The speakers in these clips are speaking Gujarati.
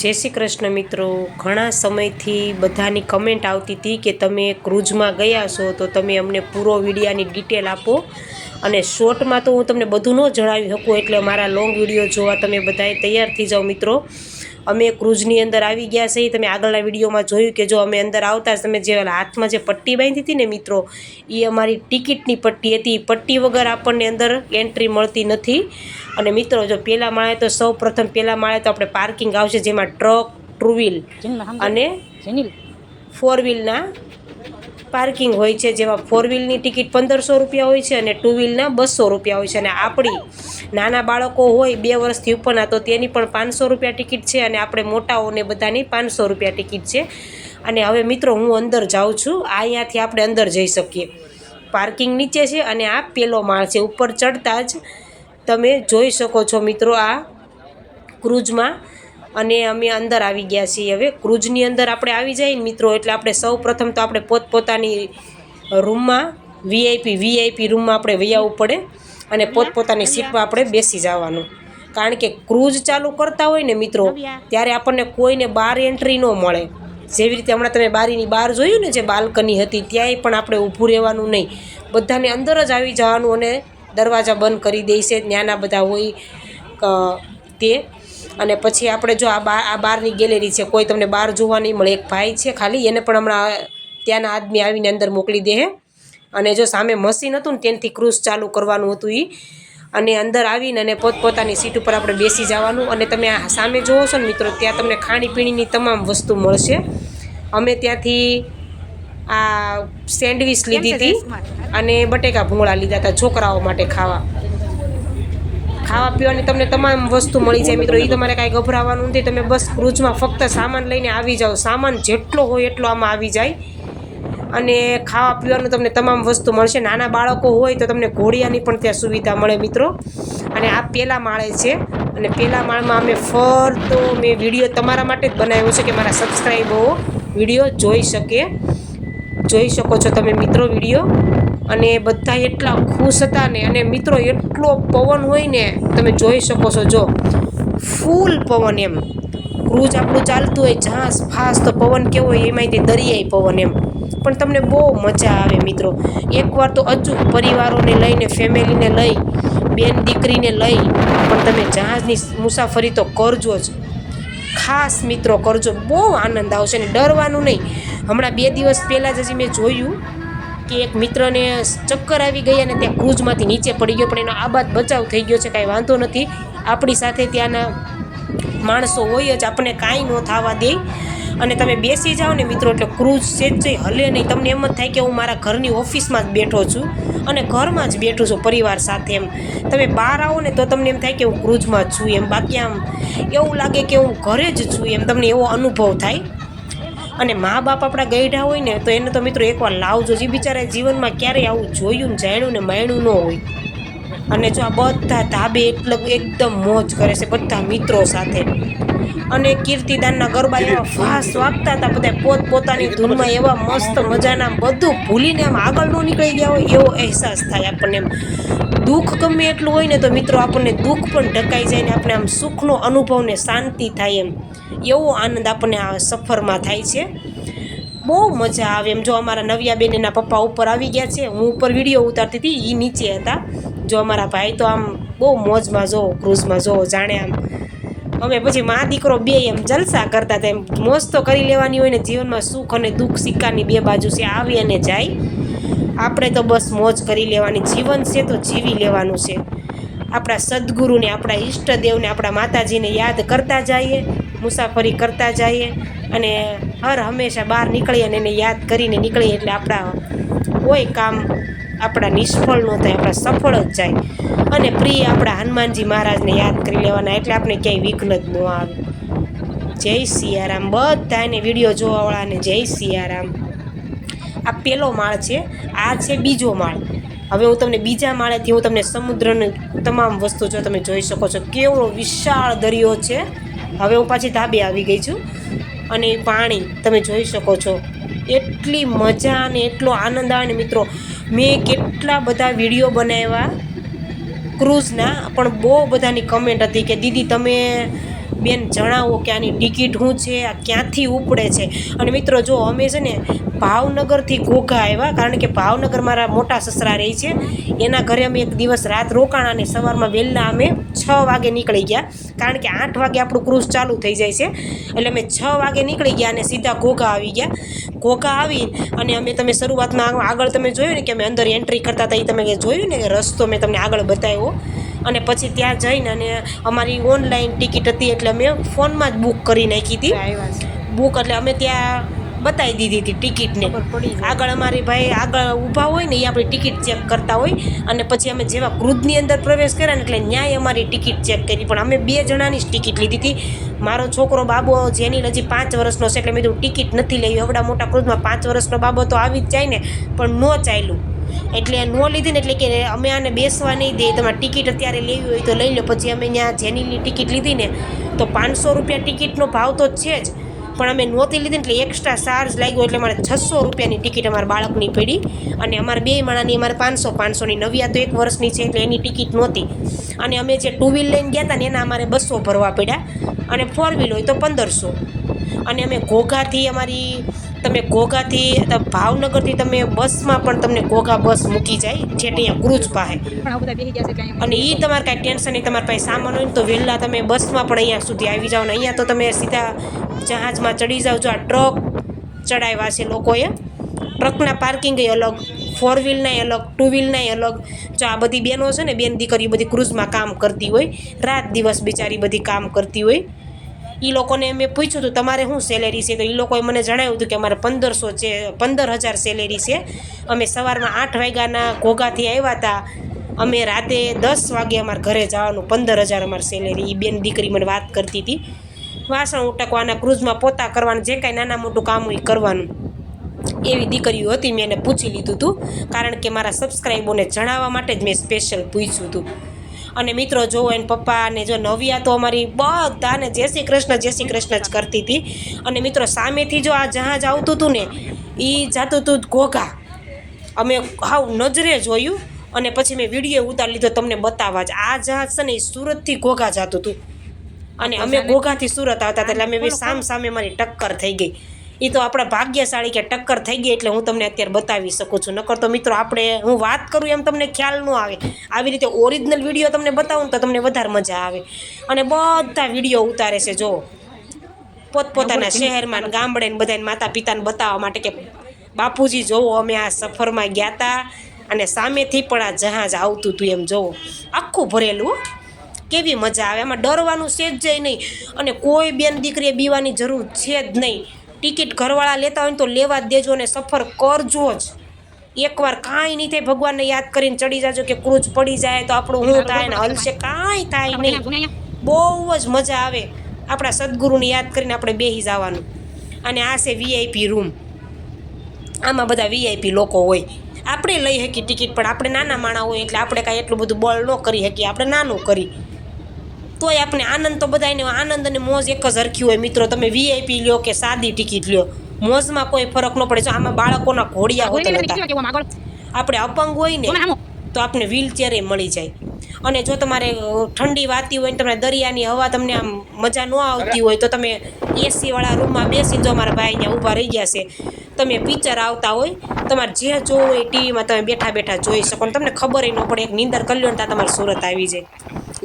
જય શ્રી કૃષ્ણ મિત્રો. ઘણા સમયથી બધાની કમેન્ટ આવતી હતી કે તમે ક્રૂઝમાં ગયા છો તો તમે અમને પૂરો વિડીયાની ડિટેલ આપો. અને શોર્ટમાં તો હું તમને બધું ન જણાવી શકું એટલે મારા લોંગ વીડિયો જોવા તમે બધાએ તૈયાર થઈ જાઓ મિત્રો. અમે ક્રૂઝની અંદર આવી ગયા છીએ તમે આગળના વિડીયોમાં જોયું કે જો અમે અંદર આવતા તમે જે હાથમાં જે પટ્ટી બાંધી હતી ને મિત્રો એ અમારી ટિકિટની પટ્ટી હતી. પટ્ટી વગર આપણને અંદર એન્ટ્રી મળતી નથી. અને મિત્રો જો પહેલાં માળે તો સૌ પ્રથમ પહેલાં માળે તો આપણે પાર્કિંગ આવશે જેમાં ટ્રક ટુ વ્હીલ અને ફોર વ્હીલના પાર્કિંગ હોય છે, જેમાં ફોર વ્હીલની ટિકિટ પંદરસો રૂપિયા હોય છે અને ટુ વ્હીલના બસો રૂપિયા હોય છે. અને આપણી નાના બાળકો હોય બે વર્ષથી ઉપરના, તો તેની પણ પાંચસો રૂપિયા ટિકિટ છે અને આપણે મોટાઓને બધાની પાંચસો રૂપિયા ટિકિટ છે. અને હવે મિત્રો, હું અંદર જાઉં છું. આ અહીંયાથી આપણે અંદર જઈ શકીએ. પાર્કિંગ નીચે છે અને આ પેલો માળ છે. ઉપર ચડતા જ તમે જોઈ શકો છો મિત્રો આ ક્રૂઝમાં. અને અમે અંદર આવી ગયા છીએ. હવે ક્રૂઝની અંદર આપણે આવી જઈએ ને મિત્રો, એટલે આપણે સૌ પ્રથમ તો આપણે પોતપોતાની રૂમમાં વીઆઈપી વીઆઈપી રૂમમાં આપણે વૈયાવું પડે અને પોતપોતાની સીટમાં આપણે બેસી જવાનું. કારણ કે ક્રૂઝ ચાલુ કરતા હોય ને મિત્રો, ત્યારે આપણને કોઈને બહાર એન્ટ્રી ન મળે. જેવી રીતે હમણાં તમે બારીની બહાર જોયું ને જે બાલ્કની હતી, ત્યાંય પણ આપણે ઊભું રહેવાનું નહીં. બધાને અંદર જ આવી જવાનું અને દરવાજા બંધ કરી દેશે નાના બધા હોય તે. અને પછી આપણે જો આ બાર આ બહારની ગેલેરી છે કોઈ તમને બહાર જોવા નહીં મળે એક ભાઈ છે ખાલી એને પણ હમણાં ત્યાંના આદમી આવીને અંદર મોકલી દે અને જો સામે મશીન હતું ને તેનાથી ક્રૂઝ ચાલુ કરવાનું હતું એ અને અંદર આવીને અને પોતપોતાની સીટ ઉપર આપણે બેસી જવાનું. અને તમે આ સામે જોવો છો ને મિત્રો ત્યાં તમને ખાણીપીણીની તમામ વસ્તુ મળશે. અમે ત્યાંથી આ સેન્ડવિચ લીધી હતી અને બટેકા ભૂંગળા લીધા હતા છોકરાઓ માટે ખાવા. ખાવા પીવાની તમને તમામ વસ્તુ મળી જાય મિત્રો. એ તમારે કાંઈ ગભરાવાનું નથી. તમે બસ ક્રૂઝમાં ફક્ત સામાન લઈને આવી જાઓ. સામાન જેટલો હોય એટલો આમાં આવી જાય. અને ખાવા પીવાનું તમને તમામ વસ્તુ મળશે. નાના બાળકો હોય તો તમને ઘોડિયાની પણ ત્યાં સુવિધા મળે મિત્રો. અને આ પહેલા માળે છે. અને પહેલા માળમાં અમે ફરતો મેં વીડિયો તમારા માટે જ બનાવ્યો છે કે મારા સબસ્ક્રાઈબરો વીડિયો જોઈ શકે. જોઈ શકો છો તમે મિત્રો વીડિયો. અને બધા એટલા ખુશ હતા ને, અને મિત્રો એટલો પવન હોય ને, તમે જોઈ શકો છો જો, ફૂલ પવન એમ. ક્રૂઝ આપણું ચાલતું હોય ઝાંસ ફાસ તો પવન કેવો હોય એમાંથી દરિયાઈ પવન એમ. પણ તમને બહુ મજા આવે મિત્રો. એકવાર તો અચૂક પરિવારોને લઈને, ફેમિલીને લઈ, બેન દીકરીને લઈ, પણ તમે જહાજની મુસાફરી તો કરજો જ. ખાસ મિત્રો કરજો. બહુ આનંદ આવશે ને, ડરવાનું નહીં. હમણાં બે દિવસ પહેલાં જ હજી મેં જોયું કે એક મિત્રને ચક્કર આવી ગઈ અને ત્યાં ક્રૂઝમાંથી નીચે પડી ગયો, પણ એનો આબાદ બચાવ થઈ ગયો છે, કાંઈ વાંધો નથી. આપણી સાથે ત્યાંના માણસો હોય જ આપણને કાંઈ ન થવા દે. અને તમે બેસી જાઓ ને મિત્રો, એટલે ક્રૂઝ સેજ હલે નહીં. તમને એમ જ થાય કે હું મારા ઘરની ઓફિસમાં જ બેઠો છું અને ઘરમાં જ બેઠું છું પરિવાર સાથે એમ. તમે બહાર આવો ને તો તમને એમ થાય કે હું ક્રૂઝમાં જ છું એમ. બાકી આમ એવું લાગે કે હું ઘરે જ છું એમ. તમને એવો અનુભવ થાય. અને મા બાપ આપણા ગઈઢા હોય ને, તો એને તો મિત્રો એકવાર લાવજો. જે બિચારા જીવનમાં ક્યારેય આવું જોયું ને, જાણ્યું ને, માણ્યું ન હોય. અને જો આ બધા ધાબે એટલે એકદમ મોજ કરે છે બધા મિત્રો સાથે. અને કીર્તિદાનના ગરબા એવા ફાસ વાગતા હતા બધા પોત પોતાની ધૂનમાં એવા મસ્ત મજાના બધું ભૂલીને આમ આગળ ન નીકળી ગયા હોય, એવો અહેસાસ થાય આપણને એમ. દુઃખ ગમે એટલું હોય ને, તો મિત્રો આપણને દુઃખ પણ ઢકાઈ જાય ને, આપણે આમ સુખનો અનુભવ ને શાંતિ થાય એમ. એવો આનંદ આપણને આ સફરમાં થાય છે. બહુ મજા આવે એમ. જો અમારા નવ્યાબેન એના પપ્પા ઉપર આવી ગયા છે, હું ઉપર વીડિયો ઉતારતી હતી એ નીચે હતા. જો અમારા ભાઈ તો આમ બહુ મોજમાં જો, ક્રૂઝમાં જો, જાણે આમ. અમે પછી મા દીકરો બે એમ જલસા કરતા હતા એમ. મોજ તો કરી લેવાની હોય ને, જીવનમાં સુખ અને દુઃખ સિક્કાની બે બાજુ છે, આવી અને જાય. આપણે તો બસ મોજ કરી લેવાની. જીવન છે તો જીવી લેવાનું છે. આપણા સદગુરુને, આપણા ઈષ્ટદેવને, આપણા માતાજીને યાદ કરતા જઈએ. મુસાફરી કરતા જઈએ અને હર હંમેશા બહાર નીકળીએ અને એને યાદ કરીને નીકળીએ એટલે આપણા કોઈ કામ આપણા નિષ્ફળ ન થાય, આપણા સફળ જ જાય. અને પ્રિય આપણા હનુમાનજી મહારાજને યાદ કરી લેવાના એટલે આપણે ક્યાંય વિઘ્ન જ ન આવે. જય સિયારામ. બધાને વીડિયો જોવાવાળાને જય સિયારામ. આ પેલો માળ છે, આ છે બીજો માળ. હવે હું તમને બીજા માળેથી હું તમને સમુદ્રની તમામ વસ્તુ જો તમે જોઈ શકો છો. કેવો વિશાળ દરિયો છે. હવે હું પાછી ધાબે આવી ગઈ છું અને પાણી તમે જોઈ શકો છો. એટલી મજા અને એટલો આનંદ આવે ને મિત્રો. મેં કેટલા બધા વીડિયો બનાવ્યા ક્રૂઝના, પણ બહુ બધાની કમેન્ટ હતી કે, દીદી, તમે બેન જણાવો કે આની ટિકિટ શું છે, આ ક્યાંથી ઉપડે છે? અને મિત્રો, જો અમે છે ને ભાવનગરથી ઘોઘા આવ્યા કારણ કે ભાવનગર મારા મોટા સસરા રહે છે. એના ઘરે અમે એક દિવસ રાત રોકાણા અને સવારમાં વહેલા અમે છ વાગે નીકળી ગયા કારણ કે આઠ વાગે આપણું ક્રૂઝ ચાલુ થઈ જાય છે. એટલે અમે છ વાગે નીકળી ગયા અને સીધા ઘોઘા આવી ગયા. ઘોઘા આવી અને અમે તમે શરૂઆતમાં આગળ તમે જોયું ને કે અમે અંદર એન્ટ્રી કરતા હતા એ તમે જોયું ને કે રસ્તો મેં તમને આગળ બતાવ્યો. અને પછી ત્યાં જઈને અને અમારી ઓનલાઈન ટિકિટ હતી એટલે અમે ફોનમાં જ બુક કરી નાખી હતી. બુક એટલે અમે ત્યાં બતાવી દીધી હતી ટિકિટને. આગળ અમારી ભાઈ આગળ ઊભા હોય ને એ આપણી ટિકિટ ચેક કરતા હોય અને પછી અમે જેવા ક્રુઝની અંદર પ્રવેશ કર્યા ને એટલે ન્યાય અમારી ટિકિટ ચેક કરી. પણ અમે બે જણાની જ ટિકિટ લીધી હતી. મારો છોકરો બાબો જેની હજી પાંચ વર્ષનો છે એટલે મેં કીધું ટિકિટ નથી લેવી હવડા મોટા ક્રુઝમાં પાંચ વર્ષનો બાબો તો આવી જ જાય ને પણ ન ચાલ્યું. એટલે ન લીધી ને એટલે કે અમે આને બેસવા નહીં દઈએ તમારે ટિકિટ અત્યારે લેવી હોય તો લઈ લો. પછી અમે ત્યાં જેનીની ટિકિટ લીધી ને તો પાંચસો રૂપિયા ટિકિટનો ભાવ તો છે જ. પણ અમે નહોતી લીધી એટલે એક્સ્ટ્રા ચાર્જ લાગ્યો એટલે મારે છસો રૂપિયાની ટિકિટ અમારા બાળકની પડી. અને અમારે બે માણાની અમારે પાંચસો પાંચસોની નવિયા તો એક વર્ષની છે એટલે એની ટિકિટ નહોતી. અને અમે જે ટુ વ્હીલ લઈને ગયા હતા ને એના અમારે બસો ભરવા પડ્યા. અને ફોર વ્હીલ હોય તો પંદરસો. અને અમે ઘોઘાથી અમારી તમે ઘોઘાથી ભાવનગરથી તમે બસમાં પણ તમને ઘોઘા બસ મૂકી જાય જે અહીંયા ક્રૂઝ પાસે. અને એ તમારે કાંઈ ટેન્શન નહીં તમારી પાસે સામાન હોય ને તો વહેલા તમે બસમાં પણ અહીંયા સુધી આવી જાઓ ને અહીંયા તો તમે સીધા જહાજમાં ચડી જાઓ જો આ ટ્રક ચડાવ્યા છે લોકોએ. ટ્રકના પાર્કિંગ અલગ ફોર વ્હીલનાય અલગ ટુ વ્હીલના અલગ. જો આ બધી બેનો છે ને, બેન દીકરીઓ બધી ક્રૂઝમાં કામ કરતી હોય, રાત દિવસ બિચારી બધી કામ કરતી હોય. એ લોકોને મેં પૂછ્યું હતું તમારે શું સેલેરી છે? તો એ લોકોએ મને જણાવ્યું હતું કે અમારે પંદરસો છે પંદર હજાર સેલેરી છે. અમે સવારમાં આઠ વાગ્યાના ઘોઘાથી આવ્યા હતા અમે રાતે દસ વાગે અમારા ઘરે જવાનું પંદર હજાર અમારી સેલેરી એ બેન દીકરી મને વાત કરતી હતી વાસણ ઉટકવાના ક્રૂઝમાં પોતા કરવાના, જે કાંઈ નાના મોટું કામ હોય કરવાનું. એવી દીકરીઓ હતી, મેં એને પૂછી લીધું હતું કારણ કે મારા સબસ્ક્રાઈબોને જણાવવા માટે જ મેં સ્પેશિયલ પૂછ્યું હતું અને મિત્રો જો એને પપ્પા, અને જો નવિયા તો અમારી બધાને જય શ્રી કૃષ્ણ, જય શ્રી કૃષ્ણ જ કરતી હતી. અને મિત્રો, સામેથી જો આ જહાજ આવતું હતું ને એ જાતું હતું ઘોઘા. અમે હાવ નજરે જોયું, અને પછી મેં વીડિયો ઉતારી લીધો, તમને બતાવવા જ. આ જહાજ છે ને એ સુરતથી ઘોઘા જતું હતું અને અમે ઘોઘાથી સુરત આવતા એટલે અમે બી સામ સામે મારી ટક્કર થઈ ગઈ. એ તો આપણા ભાગ્યશાળી કે ટક્કર થઈ ગઈ એટલે હું તમને અત્યારે બતાવી શકું છું. નકર તો મિત્રો આપણે હું વાત કરું એમ તમને ખ્યાલ ન આવે. આવી રીતે ઓરિજિનલ વીડિયો તમને બતાવું તો તમને વધારે મજા આવે. અને બધા વીડિયો ઉતારે છે જો. પોતપોતાના શહેરમાં ગામડે ને બધાને માતા પિતાને બતાવવા માટે કે બાપુજી જોવો અમે આ સફરમાં ગયા હતા અને સામેથી પણ આ જહાજ આવતું હતું એમ જોવો આખું ભરેલું. કેવી મજા આવે? એમાં ડરવાનું છે જ નહીં. અને કોઈ બેન દીકરીએ બીવાની જરૂર છે જ નહીં. ટિકિટ ઘરવાળા લેતા હોય ને તો લેવા જ દેજો અને સફર કરજો જ. એકવાર કાંઈ નહીં થાય ભગવાનને યાદ કરીને ચડી જાજો કે ક્રૂજ પડી જાય તો આપણું શું થાય ને હલશે? કાંઈ થાય નહીં. બહુ જ મજા આવે. આપણા સદગુરુને યાદ કરીને આપણે બેસી જવાનું. અને આ છે વીઆઈપી રૂમ આમાં બધા વીઆઈપી લોકો હોય. આપણે લઈ શકીએ ટિકિટ પણ આપણે નાના માણા હોય એટલે આપણે કાંઈ એટલું બધું બળ ન કરી શકીએ. આપણે નાનું કરી. તોય આપણે આનંદ તો બધાને આનંદ અને મોજ એક જ હરખી હોય. મિત્રો તમે વીઆઈપી લ્યો કે સાદી ટિકિટ લ્યો. મોજમાં કોઈ ફરક ન પડે. જો આમાં બાળકોના ઘોડિયા હોતા હતા આપણે અપંગ હોય ને તો આપણે વ્હીલચેરે મળી જાય. અને જો તમારે ઠંડી વાતી હોય ને તમને દરિયાની હવા તમને આમ મજા ન આવતી હોય તો તમે એસીવાળા રૂમમાં બેસીને જો અમારા ભાઈ અહીંયા ઊભા રહી ગયા છે તમે પિક્ચર આવતા હોય તમારે જે જોવું હોય ટીવીમાં તમે બેઠા બેઠા જોઈ શકો. તમને ખબર ન પડે એક નીંદર કરી લો ને ત્યાં તમારે સુરત આવી જાય.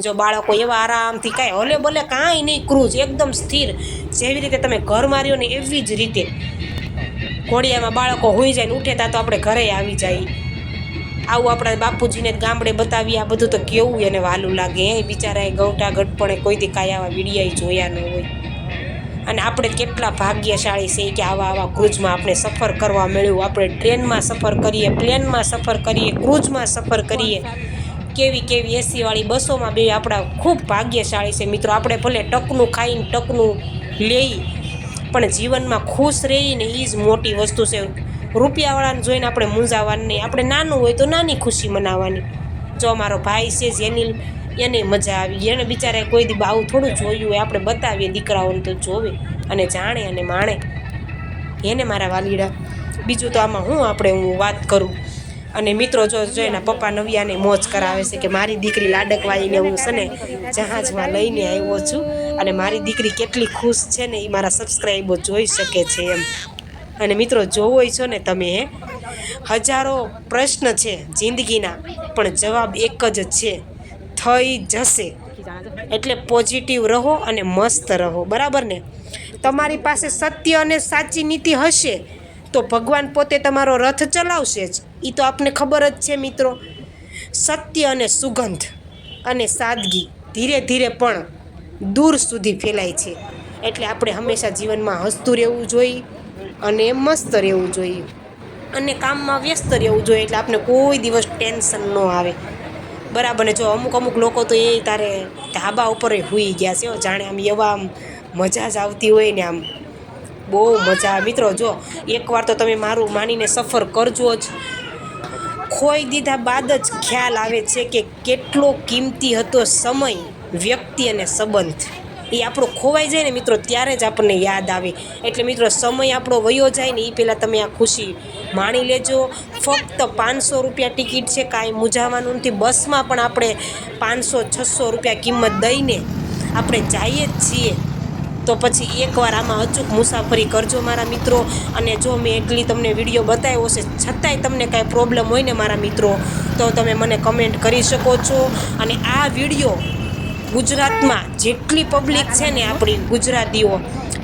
જો બાળકો એવા આરામથી કાંઈ હલે ભલે કાંઈ નહીં, ક્રૂઝ, એકદમ સ્થિર. જેવી રીતે તમે ઘર માર્યો ને એવી જ રીતે. ઘોડિયામાં બાળકો હોઈ જાય ને ઉઠે ત્યાં તો આપણે ઘરે આવી જાય. આવું આપણા બાપુજીને ગામડે બતાવી આ બધું તો કેવું એને વાલું લાગે. એ બિચારા ગૌટા ગઢપણે કોઈથી કાંઈ આવા વિડીયા જોયા ન હોય. અને આપણે કેટલા ભાગ્યશાળી છે કે આવા આવા ક્રૂઝમાં આપણે સફર કરવા મળ્યું. આપણે ટ્રેનમાં સફર કરીએ, પ્લેનમાં સફર કરીએ, ક્રૂઝમાં સફર કરીએ. કેવી કેવી એસીવાળી બસોમાં બે આપણા ખૂબ ભાગ્યશાળી છે. મિત્રો, આપણે ભલે ટકનું ખાઈને ટકનું લઈ, પણ જીવનમાં ખુશ રહીને એ જ મોટી વસ્તુ છે. રૂપિયાવાળાને જોઈને આપણે મૂંઝાવાનું નહીં. આપણે નાનું હોય તો નાની ખુશી મનાવવાની. જો અમારો ભાઈ છે જેની એને મજા આવી એને બિચારે કોઈ દી આવું થોડું જોયું હોય, આપણે બતાવીએ દીકરાઓને તો જોવે અને જાણે અને માણે. એને મારા વાલીડા. બીજું તો આમાં હું આપણે હું વાત કરું? અને મિત્રો જો જો એના પપ્પા નવિયાને મોજ કરાવે છે કે મારી દીકરી લાડકવાઈને હું છે ને જહાજમાં લઈને આવ્યો છું અને મારી દીકરી કેટલી ખુશ છે ને એ મારા સબસ્ક્રાઈબો જોઈ શકે છે એમ. અને મિત્રો જોવો છો ને તમે, હજારો પ્રશ્ન છે જિંદગીના, પણ જવાબ એક જ છે, થઈ જશે. એટલે પોઝિટિવ રહો અને મસ્ત રહો, બરાબર ને? તમારી પાસે સત્ય અને સાચી નીતિ હશે, તો ભગવાન પોતે તમારો રથ ચલાવશે જ. એ તો આપને ખબર જ છે મિત્રો. સત્ય અને સુગંધ અને સાદગી ધીરે ધીરે પણ દૂર સુધી ફેલાય છે. એટલે આપણે હંમેશા જીવનમાં હસતું રહેવું જોઈએ અને મસ્ત રહેવું જોઈએ. અને કામમાં વ્યસ્ત રહેવું જોઈએ એટલે આપણે કોઈ દિવસ ટેન્શન ન આવે. બરાબર ને જો અમુક અમુક લોકો તો એ તારે ધાબા ઉપર હુઈ ગયા છે જાણે આમ એવા આમ મજા જ આવતી હોય ને આમ. બહુ મજા મિત્રો, જો એકવાર તો તમે મારું માનીને સફર કરજો જ. ખોઈ દીધા બાદ જ ખ્યાલ આવે છે કે કેટલો કિંમતી હતો સમય, વ્યક્તિ અને સંબંધ. એ આપણો ખોવાઈ જાય ને મિત્રો, ત્યારે જ આપણને યાદ આવે. એટલે મિત્રો, સમય આપણો વયો જાય ને એ પહેલાં તમે આ ખુશી માણી લેજો. ફક્ત પાંચસો રૂપિયા ટિકિટ છે કાંઈ મૂંઝાવાનું નથી. બસમાં પણ આપણે પાંચસો, છસો રૂપિયા કિંમત દઈને આપણે જઈએ જ છીએ. તો પછી એકવાર આમાં અચૂક મુસાફરી કરજો મારા મિત્રો. અને જો મેં એટલી તમને વીડિયો બતાવ્યો છે, છતાંય તમને કાંઈ પ્રોબ્લેમ હોય ને મારા મિત્રો, તો તમે મને કમેન્ટ કરી શકો છો. અને આ વીડિયો ગુજરાતમાં જેટલી પબ્લિક છે ને આપણી ગુજરાતીઓ,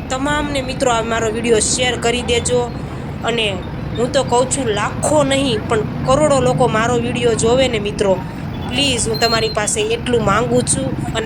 તમામને મિત્રો આ મારો વીડિયો શેર કરી દેજો. અને હું તો કહું છું, લાખો નહીં, પણ કરોડો લોકો મારો વીડિયો જોવે ને મિત્રો. પ્લીઝ હું તમારી પાસે એટલું માંગુ છું. અને